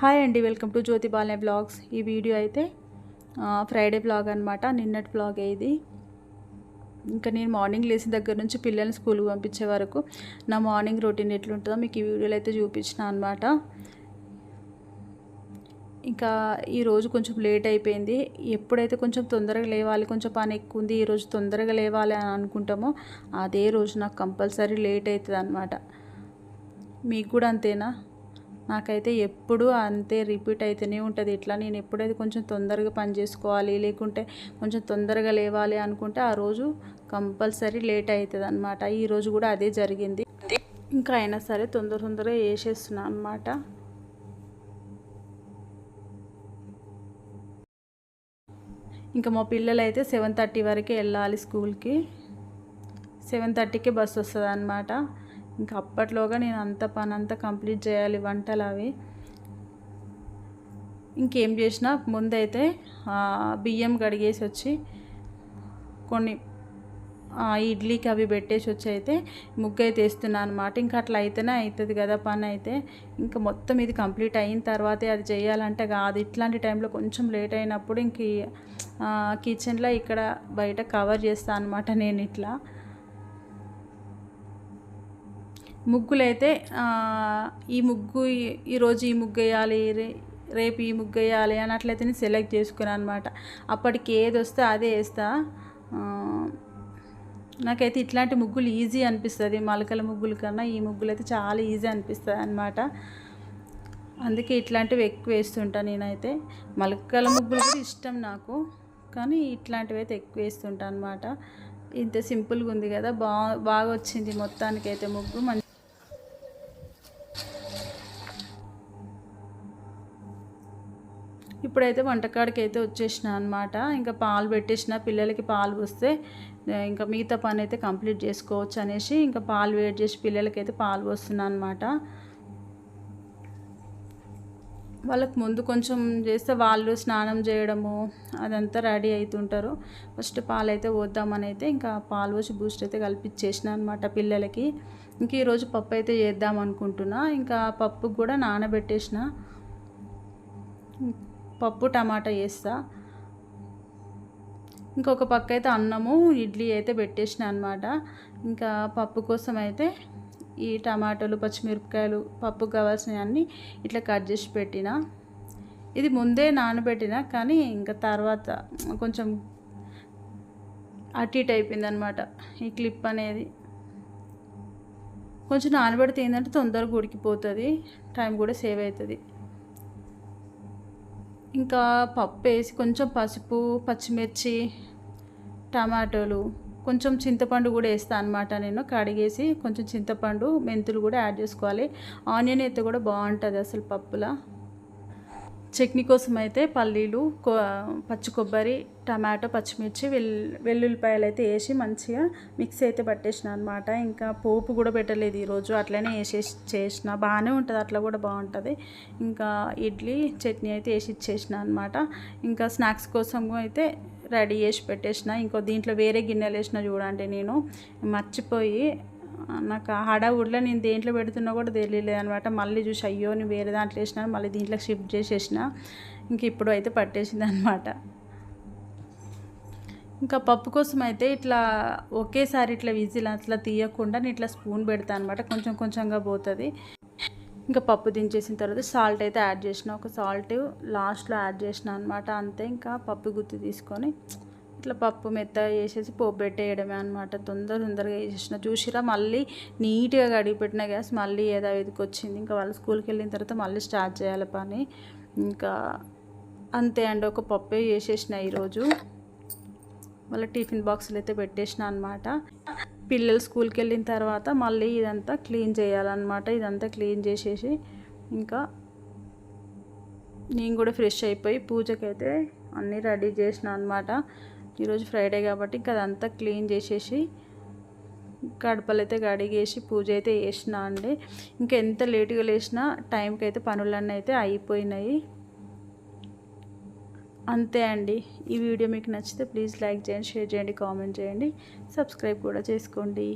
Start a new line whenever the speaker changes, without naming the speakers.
Hi అండి welcome to Jyothi Balane vlogs. ఈ video అయితే ఫ్రైడే బ్లాగ్ అనమాట నిన్నటి బ్లాగ్ ఇది. ఇంకా నేను మార్నింగ్ లేచిన దగ్గర నుంచి పిల్లల్ని స్కూల్కి పంపించే వరకు నా మార్నింగ్ రొటీన్ ఎట్లుంటుందో మీకు ఈ వీడియోలో అయితే చూపించిన అనమాట ఇంకా ఈరోజు కొంచెం లేట్ అయిపోయింది. ఎప్పుడైతే కొంచెం తొందరగా లేవాలి కొంచెం పని ఎక్కువ ఉంది ఈరోజు తొందరగా లేవాలి అని అనుకుంటామో అదే రోజు నాకు కంపల్సరీ లేట్ అవుతుంది అనమాట మీకు కూడా అంతేనా? నాకైతే ఎప్పుడూ అంతే రిపీట్ అయితేనే ఉంటుంది. ఇట్లా నేను ఎప్పుడైతే కొంచెం తొందరగా పని చేసుకోవాలి లేకుంటే కొంచెం తొందరగా లేవాలి అనుకుంటే ఆ రోజు కంపల్సరీ లేట్ అవుతుంది అనమాట ఈరోజు కూడా అదే జరిగింది. ఇంకా అయినా సరే తొందర తొందరగా వేసేస్తున్నాను అనమాట ఇంకా మా పిల్లలు అయితే సెవెన్ థర్టీ వరకే వెళ్ళాలి స్కూల్కి. సెవెన్ థర్టీకే బస్సు వస్తుంది అనమాట ఇంకా అప్పట్లోగా నేను అంత పని అంతా కంప్లీట్ చేయాలి వంటలు అవి. ఇంకేం చేసినా ముందైతే బియ్యం కడిగేసి వచ్చి కొన్ని ఇడ్లీకి అవి పెట్టేసి వచ్చి అయితే ముగ్గు అయితే వేస్తున్నాను అనమాట ఇంకా అట్లా అయితేనే అవుతుంది కదా పని అయితే. ఇంకా మొత్తం ఇది కంప్లీట్ అయిన తర్వాతే అది చేయాలంటే కాదు. ఇట్లాంటి టైంలో కొంచెం లేట్ అయినప్పుడు ఇంక కిచెన్లో ఇక్కడ బయట కవర్ చేస్తాను అనమాట నేను ఇట్లా. ముగ్గులైతే ఈ ముగ్గు ఈరోజు ఈ ముగ్గు వేయాలి రేపు ఈ ముగ్గు వేయాలి అని అట్లయితే నేను సెలెక్ట్ చేసుకున్నాను అనమాట అప్పటికి ఏది వస్తే అదే వేస్తా. నాకైతే ఇట్లాంటి ముగ్గులు ఈజీ అనిపిస్తుంది. మలకల ముగ్గుల కన్నా ఈ ముగ్గులు అయితే చాలా ఈజీ అనిపిస్తుంది అనమాట అందుకే ఇట్లాంటివి ఎక్కువ వేస్తుంటా నేనైతే. మలకల ముగ్గులు కూడా ఇష్టం నాకు కానీ ఇట్లాంటివి అయితే ఎక్కువ వేస్తుంటా అనమాట ఇంత సింపుల్గా ఉంది కదా బా బాగా వచ్చింది మొత్తానికైతే ముగ్గు. మంచి ఇప్పుడైతే వంటకాడికి అయితే వచ్చేసిన అనమాట ఇంకా పాలు పెట్టేసిన పిల్లలకి పాలు పోస్తే ఇంకా మిగతా పని అయితే కంప్లీట్ చేసుకోవచ్చు అనేసి ఇంకా పాలు వేడి చేసి పిల్లలకి అయితే పాలు పోస్తున్నాను అనమాట వాళ్ళకి ముందు కొంచెం చేస్తే వాళ్ళు స్నానం చేయడము అదంతా రెడీ అవుతుంటారు ఫస్ట్ పాలు అయితే పోద్దామని అయితే ఇంకా పాలు పోసి బూస్ట్ అయితే కల్పించేసిన అనమాట పిల్లలకి. ఇంక ఈరోజు పప్పు అయితే చేద్దాం అనుకుంటున్నా. ఇంకా పప్పు కూడా నానబెట్టేసిన. పప్పు టమాటా వేస్తా ఇంకొక పక్క అయితే అన్నము ఇడ్లీ అయితే పెట్టేసిన అనమాట ఇంకా పప్పు కోసం అయితే ఈ టమాటాలు పచ్చిమిరపకాయలు పప్పుకు కావాల్సినవన్నీ ఇట్లా కట్ చేసి పెట్టిన. ఇది ముందే నానబెట్టిన కానీ ఇంకా తర్వాత కొంచెం అటు ఇటు అయిపోయింది అనమాట ఈ క్లిప్ అనేది. కొంచెం నానబెడితే ఏంటంటే తొందరగా ఉడికిపోతుంది టైం కూడా సేవ్ అవుతుంది. ఇంకా పప్పు వేసి కొంచెం పసుపు పచ్చిమిర్చి టమాటోలు కొంచెం చింతపండు కూడా వేస్తాను అనమాట నేను. కడిగేసి కొంచెం చింతపండు మెంతులు కూడా యాడ్ చేసుకోవాలి. ఆనియన్ అయితే కూడా బాగుంటుంది అసలు పప్పులా. చట్నీ కోసం అయితే పల్లీలు పచ్చి కొబ్బరి టమాటో పచ్చిమిర్చి వెల్ వెల్లుల్లిపాయలు అయితే వేసి మంచిగా మిక్స్ అయితే పట్టేసిన అనమాట ఇంకా పోపు కూడా పెట్టలేదు ఈరోజు. అట్లనే వేసేసి చేసిన. బాగానే ఉంటుంది. అట్లా కూడా బాగుంటుంది. ఇంకా ఇడ్లీ చట్నీ అయితే వేసి ఇచ్చేసిన అనమాట ఇంకా స్నాక్స్ కోసం అయితే రెడీ చేసి పెట్టేసిన. ఇంకో దీంట్లో వేరే గిన్నెలు వేసిన చూడండి నేను. మర్చిపోయి నాకు ఆ హడావుడిలో నేను దేంట్లో పెడుతున్నా కూడా తెలియలేదు అనమాట మళ్ళీ చూసి అయ్యో నేను వేరే దాంట్లో వేసినాను మళ్ళీ దీంట్లో షిఫ్ట్ చేసేసిన ఇంక ఇప్పుడు అయితే పట్టేసింది అనమాట ఇంకా పప్పు కోసం అయితే ఇట్లా ఒకేసారి ఇట్లా విజిల్ అట్లా తీయకుండా నేను ఇట్లా స్పూన్ పెడతాను అనమాట కొంచెం కొంచెంగా పోతుంది. ఇంకా పప్పు దించేసిన తర్వాత సాల్ట్ అయితే యాడ్ చేసిన. ఒక సాల్ట్ లాస్ట్లో యాడ్ చేసిన అనమాట అంతే ఇంకా పప్పు గుత్తి తీసుకొని ఇట్లా పప్పు మెత్తగా వేసేసి పోపు పెట్టేయడమే అనమాట తొందర తొందరగా వేసేసిన చూసిరా మళ్ళీ నీట్గా కడిగి పెట్టిన గ్యాస్ మళ్ళీ ఏదో ఎదుకొచ్చింది ఇంకా వాళ్ళు స్కూల్కి వెళ్ళిన తర్వాత మళ్ళీ స్టార్ట్ చేయాలి పని. ఇంకా అంతే అండి. ఒక పప్పే చేసేసిన ఈరోజు. మళ్ళీ టిఫిన్ బాక్సులు అయితే పెట్టేసిన అనమాట పిల్లలు స్కూల్కి వెళ్ళిన తర్వాత మళ్ళీ ఇదంతా క్లీన్ చేయాలన్నమాట. ఇదంతా క్లీన్ చేసేసి ఇంకా నేను కూడా ఫ్రెష్ అయిపోయి పూజకైతే అన్నీ రెడీ చేసిన అనమాట ఈరోజు ఫ్రైడే కాబట్టి ఇంకా అదంతా క్లీన్ చేసేసి గడపలు అయితే కడిగేసి పూజ అయితే చేసిన అండి. ఇంకా ఎంత లేటుగా లేచినా టైంకి అయితే పనులన్నీ అయితే అయిపోయినాయి. అంతే అండి. ఈ వీడియో మీకు నచ్చితే ప్లీజ్ లైక్ చేయండి షేర్ చేయండి కామెంట్ చేయండి. సబ్స్క్రైబ్ కూడా చేసుకోండి.